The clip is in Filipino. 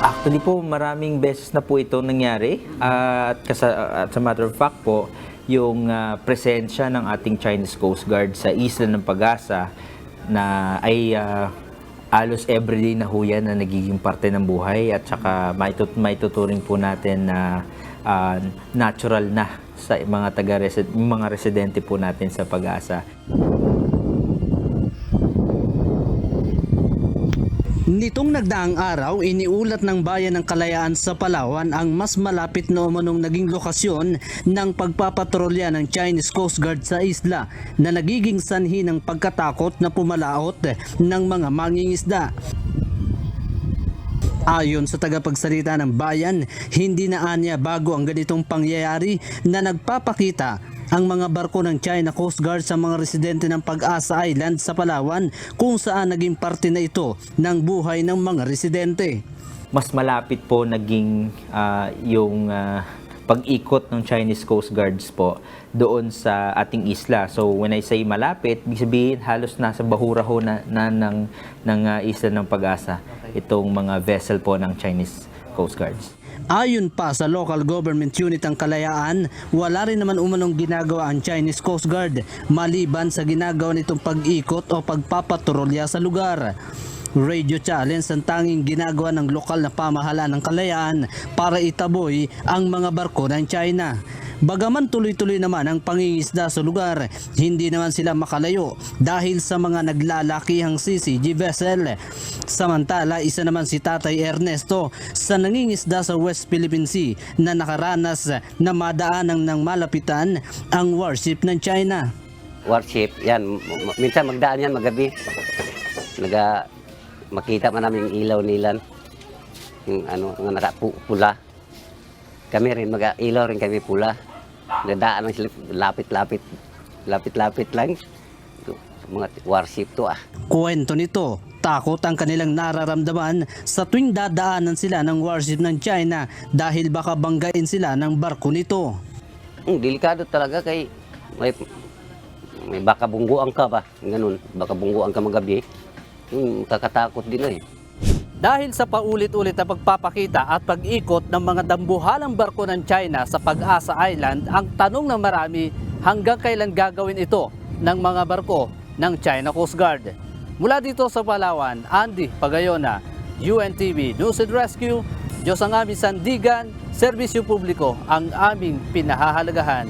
Actually po, maraming beses na po ito nangyari. At kasa, at sa matter of fact po, yung ah, presensya ng ating Chinese Coast Guard sa isla ng Pag-asa na ay ah, alos everyday na ho na nagiging parte ng buhay at saka maitut maituturing po natin na ah, natural na sa mga taga mga residente po natin sa Pag-asa. Nitong nagdaang araw, iniulat ng Bayan ng Kalayaan sa Palawan ang mas malapit na umanong naging lokasyon ng pagpapatrolya ng Chinese Coast Guard sa isla na nagiging sanhi ng pagkatakot na pumalaot ng mga mangingisda. Ayon sa tagapagsalita ng bayan, hindi na anya bago ang ganitong pangyayari na nagpapakita ang mga barko ng China Coast Guard sa mga residente ng Pag-asa Island sa Palawan kung saan naging parte na ito ng buhay ng mga residente. mas malapit po naging ah, yung ah, pag-ikot ng Chinese Coast Guards po doon sa ating isla. So when I say malapit, ibig sabihin halos nasa bahura ho na, na ng, ng ah, isla ng pag-asa itong mga vessel po ng Chinese Coast Guards. Ayon pa sa local government unit ng Kalayaan, wala rin naman umanong ginagawa ang Chinese Coast Guard maliban sa ginagawa nitong pag-ikot o pagpapatrolya sa lugar. Radio challenge ang tanging ginagawa ng lokal na pamahalaan ng Kalayaan para itaboy ang mga barko ng China. Bagaman tuloy-tuloy naman ang pangingisda sa lugar, hindi naman sila makalayo dahil sa mga naglalakihang CCG vessel. Samantala, isa naman si Tatay Ernesto sa nangingisda sa West Philippine Sea na nakaranas na madaanan ng malapitan ang warship ng China. warship, yan. Minsan magdaan yan magabi. Naga, makita man namin yung ilaw nilan. Yung ano, nga nakapula. Kami rin, mag ilaw rin kami pula. Nadaan lang sila, lapit-lapit. Lapit-lapit lang. Ito, Mga warship to ah. Kwento nito, takot ang kanilang nararamdaman sa tuwing dadaanan sila ng warship ng China dahil baka banggain sila ng barko nito. Hmm, delikado talaga kay may may baka bungguan ka ba? Ganun, baka bungguan ka magabi. Hmm, kakatakot din eh. Dahil sa paulit-ulit na pagpapakita at pag-ikot ng mga dambuhalang barko ng China sa Pag-asa Island, ang tanong ng marami hanggang kailan gagawin ito ng mga barko ng China Coast Guard. Mula dito sa Palawan, Andy Pagayona, UNTV News and Rescue, Diyos ang aming sandigan, serbisyo publiko ang aming pinahahalagahan.